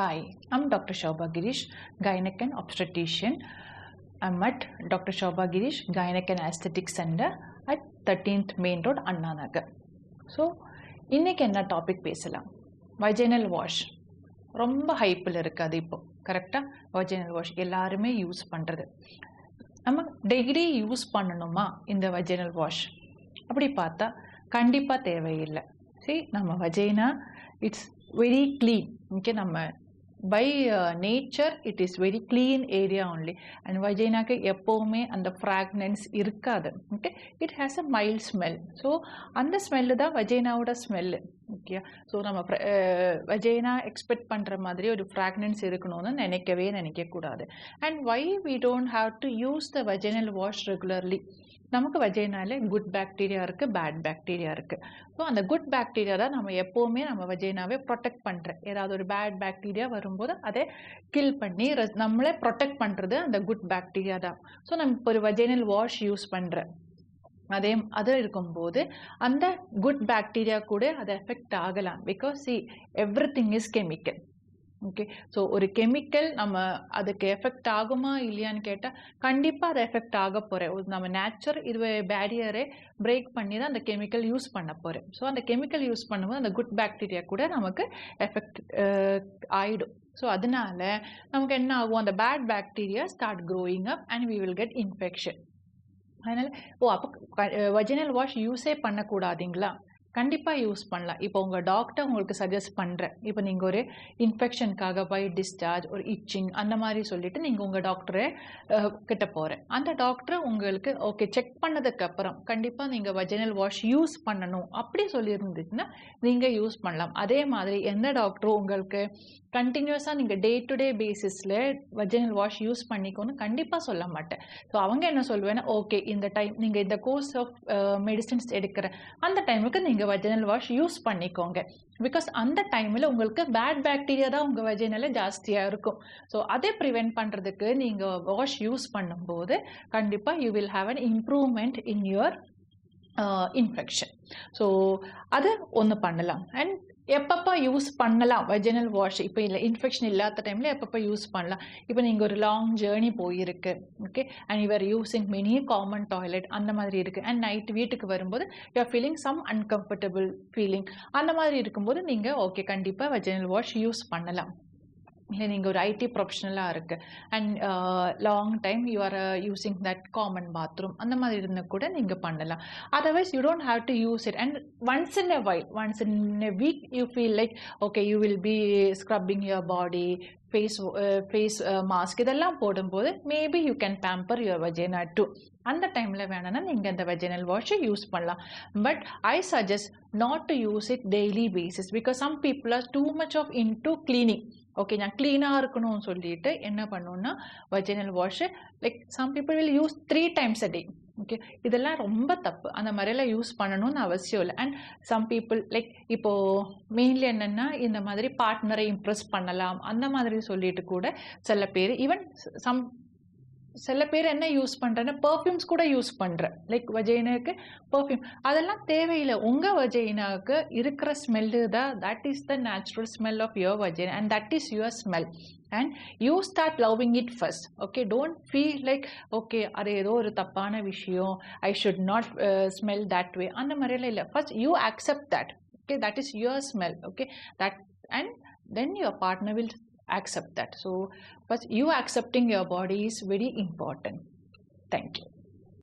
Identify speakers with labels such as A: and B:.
A: Hi, I'm Dr. Shobha Girish, gynec and obstetrician. I'm at Dr. Shobha Girish Gynec and Aesthetic Center at 13th Main Road, Anna Nagar. So இன்னைக்கு என்ன topic பேசலாம் vaginal wash ரொம்ப ஹைப்பில் இருக்குது அது இப்போ கரெக்டாக vaginal wash எல்லாருமே use பண்ணுறது நம்ம டெய்லி யூஸ் பண்ணணுமா இந்த வஜைனல் வாஷ் அப்படி பார்த்தா கண்டிப்பாக தேவையில்லை சரி நம்ம vagina it's very clean okay நம்ம by nature it is very clean area only and வஜைனாக்கு எப்போவுமே அந்த ஃப்ராக்னன்ஸ் இருக்காது. Okay it has a mild smell so அந்த ஸ்மெல்லு தான் வஜைனாவோட ஸ்மெல்லு ஓகே ஸோ நம்ம வஜைனா எக்ஸ்பெக்ட் பண்ணுற மாதிரி ஒரு ஃப்ராக்னன்ஸ் இருக்கணும்னு நினைக்கவே நினைக்கக்கூடாது. And why we don't have to use the vaginal wash regularly நமக்கு வஜைனாலே குட் பாக்டீரியா இருக்குது பேட் பாக்டீரியா இருக்குது ஸோ அந்த குட் பாக்டீரியா தான் நம்ம எப்போவுமே நம்ம வஜைனாவே ப்ரொடெக்ட் பண்ணுற ஏதாவது ஒரு பேட் பாக்டீரியா வரும்போது அதை கில் பண்ணி நம்மளே ப்ரொடெக்ட் பண்ணுறது அந்த குட் பாக்டீரியா தான். ஸோ நம்ம இப்போ ஒரு வஜைனல் வாஷ் யூஸ் பண்ணுற அதே அது இருக்கும்போது அந்த குட் பாக்டீரியா கூட அதை எஃபெக்ட் ஆகலாம். Because see everything is chemical okay so ஒரு கெமிக்கல் நம்ம அதுக்கு எஃபெக்ட் ஆகுமா இல்லையான்னு கேட்டால் கண்டிப்பாக அது எஃபெக்ட் ஆக போகிறேன் நம்ம நேச்சர் இது பேரியரே பிரேக் பண்ணி தான் அந்த கெமிக்கல் யூஸ் பண்ண போகிறேன் ஸோ அந்த கெமிக்கல் யூஸ் பண்ணும்போது அந்த குட் பாக்டீரியா கூட நமக்கு எஃபெக்ட் ஆயிடும். ஸோ அதனால நமக்கு என்ன ஆகும்? அந்த bad bacteria start growing up and we will get infection அதனால் ஓ அப்போ வஜினல் வாஷ் யூஸே பண்ணக்கூடாதுங்களா? கண்டிப்பாக யூஸ் பண்ணலாம். இப்போ உங்கள் டாக்டர் உங்களுக்கு சஜஸ்ட் பண்ணுறேன் இப்போ நீங்கள் ஒரு இன்ஃபெக்ஷனுக்காக பை டிஸ்சார்ஜ் ஒரு இச்சிங் அந்த மாதிரி சொல்லிவிட்டு நீங்கள் உங்கள் டாக்டரை கிட்ட போகிறேன் அந்த டாக்டர் உங்களுக்கு ஓகே செக் பண்ணதுக்கப்புறம் கண்டிப்பாக நீங்கள் வஜினல் வாஷ் யூஸ் பண்ணணும். அப்படி சொல்லியிருந்துச்சுன்னா நீங்கள் யூஸ் பண்ணலாம். அதே மாதிரி எந்த டாக்டரும் உங்களுக்கு கண்டினியூஸாக நீங்கள் டே டு டே பேசிஸில் வஜினல் வாஷ் யூஸ் பண்ணிக்கோன்னு கண்டிப்பாக சொல்ல மாட்டேன். ஸோ அவங்க என்ன சொல்லுவேன்னா ஓகே இந்த டைம் நீங்கள் இந்த கோர்ஸ் ஆஃப் மெடிசின்ஸ் எடுக்கிற அந்த டைமுக்கு நீங்கள் நீங்கள் வெஜினல் வாஷ் யூஸ் பண்ணிக்கோங்க. பிகாஸ் அந்த டைமில் உங்களுக்கு பேட் பேக்டீரியா தான் உங்கள் வஜைனில் ஜாஸ்தியாக இருக்கும். ஸோ அதை ப்ரிவெண்ட் பண்ணுறதுக்கு நீங்கள் வாஷ் யூஸ் பண்ணும்போது கண்டிப்பாக you will have an improvement in your infection so அதை ஒன்று பண்ணலாம். அண்ட் எப்பப்போ யூஸ் பண்ணலாம்? வெஜினல் வாஷ் இப்போ இல்லை இன்ஃபெக்ஷன் இல்லாத டைமில் எப்பப்போ யூஸ் பண்ணலாம்? இப்போ நீங்கள் ஒரு லாங் ஜேர்னி போயிருக்கு okay and your using many common toilet அந்த மாதிரி இருக்குது அண்ட் நைட் வீட்டுக்கு வரும்போது you are feeling some uncomfortable feeling அந்த மாதிரி இருக்கும்போது நீங்கள் ஓகே கண்டிப்பாக வெஜினல் வாஷ் யூஸ் பண்ணலாம். இல்லை நீங்கள் ஒரு ஐடி ப்ரொஃபஷனலாக இருக்குது and long time you are using that common bathroom அந்த மாதிரி இருந்தால் கூட நீங்கள் பண்ணலாம். Otherwise you don't have to use it and once in a while once in a week you feel like okay you will be scrubbing your body face face mask இதெல்லாம் போடும்போது maybe you can pamper your vagina too அந்த டைமில் வேணும்னா நீங்கள் அந்த vaginal வாஷை use பண்ணலாம். But I suggest not to use it daily basis because some people are too much of in to cleaning okay நான் க்ளீனாக இருக்கணும்னு சொல்லிட்டு என்ன பண்ணணும்னா vaginal wash like some people will use three times a day okay இதெல்லாம் ரொம்ப தப்பு. அந்த மாதிரியெல்லாம் யூஸ் பண்ணணும்னு அவசியம் இல்லை. அண்ட் சம் பீப்புள் லைக் இப்போது மெயின்லி என்னென்னா இந்த மாதிரி பார்ட்னரை இம்ப்ரெஸ் பண்ணலாம். அந்த மாதிரி சொல்லிட்டு கூட சில பேர் ஈவன் சம் சில பேர் என்ன யூஸ் பண்ணுறேன்னா பர்ஃப்யூம்ஸ் கூட யூஸ் பண்ணுறேன் லைக் வஜைனாவுக்கு பர்ஃப்யூம் அதெல்லாம் தேவையில்லை. உங்கள் வஜைனாவுக்கு இருக்கிற ஸ்மெல்லு தான் that is the natural smell of your vagina and that is your smell and you start loving it first okay don't feel like okay அது ஏதோ ஒரு தப்பான விஷயம். I should not smell that way அந்த மாதிரியெல்லாம் இல்லை. First you accept that okay that is your smell okay that and then your partner will accept that. So but you accepting your body is very important. Thank you